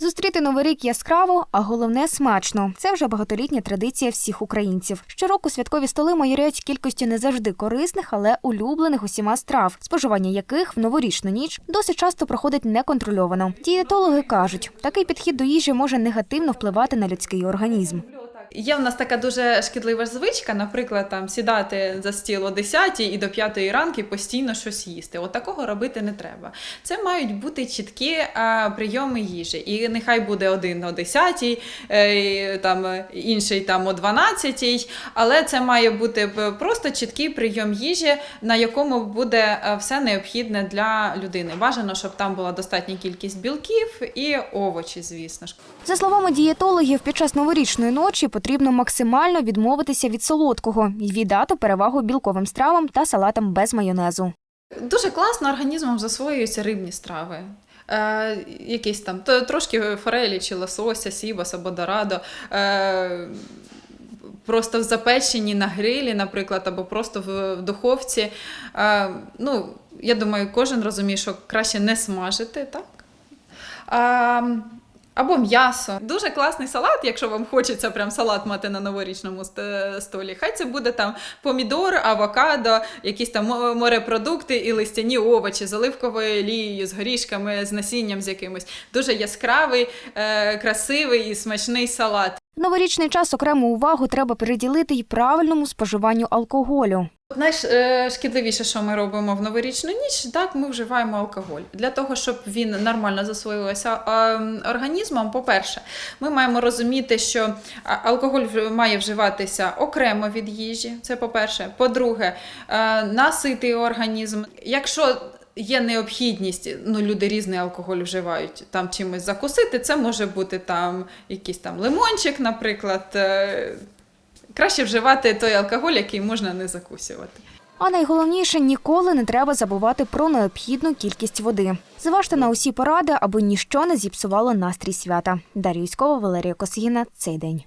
Зустріти новий рік яскраво, а головне смачно. Це вже багатолітня традиція всіх українців. Щороку святкові столи майоряють кількістю не завжди корисних, але улюблених усіма страв, споживання яких в новорічну ніч досить часто проходить неконтрольовано. Дієтологи кажуть, такий підхід до їжі може негативно впливати на людський організм. Є в нас така дуже шкідлива звичка, наприклад, там сідати за стіл о 10 і до 5 ранки постійно щось їсти. От такого робити не треба. Це мають бути чіткі а, прийоми їжі. І нехай буде один о 10, е, там інший там о 12, але це має бути просто чіткий прийом їжі, на якому буде е, все необхідне для людини. Бажано, щоб там була достатня кількість білків і овочі, звісно ж. За словами дієтологів, під час новорічної ночі потрібно максимально відмовитися від солодкого і віддати перевагу білковим стравам та салатам без майонезу. Дуже класно організмом засвоюються рибні страви. Е, якісь там трошки форелі чи лосося, сібас або дорадо. Е, просто в запеченні на грилі, наприклад, або просто в, духовці. Е, ну, я думаю, кожен розуміє, що краще не смажити, так? А, або м'ясо. Дуже класний салат, якщо вам хочеться прям салат мати на новорічному столі. Хай це буде там помідор, авокадо, якісь там морепродукти і листяні овочі з оливковою олією, з горішками, з насінням з якимось. Дуже яскравий, е, красивий і смачний салат. Новорічний час окрему увагу треба приділити й правильному споживанню алкоголю. Найшкідливіше, що ми робимо в новорічну ніч, так ми вживаємо алкоголь. Для того, щоб він нормально засвоювався е, організмом, по-перше, ми маємо розуміти, що алкоголь має вживатися окремо від їжі. Це по-перше. По-друге, е, наситий організм. Якщо Є необхідність, ну люди різний алкоголь вживають там чимось закусити. Це може бути там якийсь там лимончик, наприклад. Краще вживати той алкоголь, який можна не закусювати. А найголовніше ніколи не треба забувати про необхідну кількість води. Зважте на усі поради, аби ніщо не зіпсувало настрій свята. Дар'я Юськова, Валерія Косгіна. Цей день.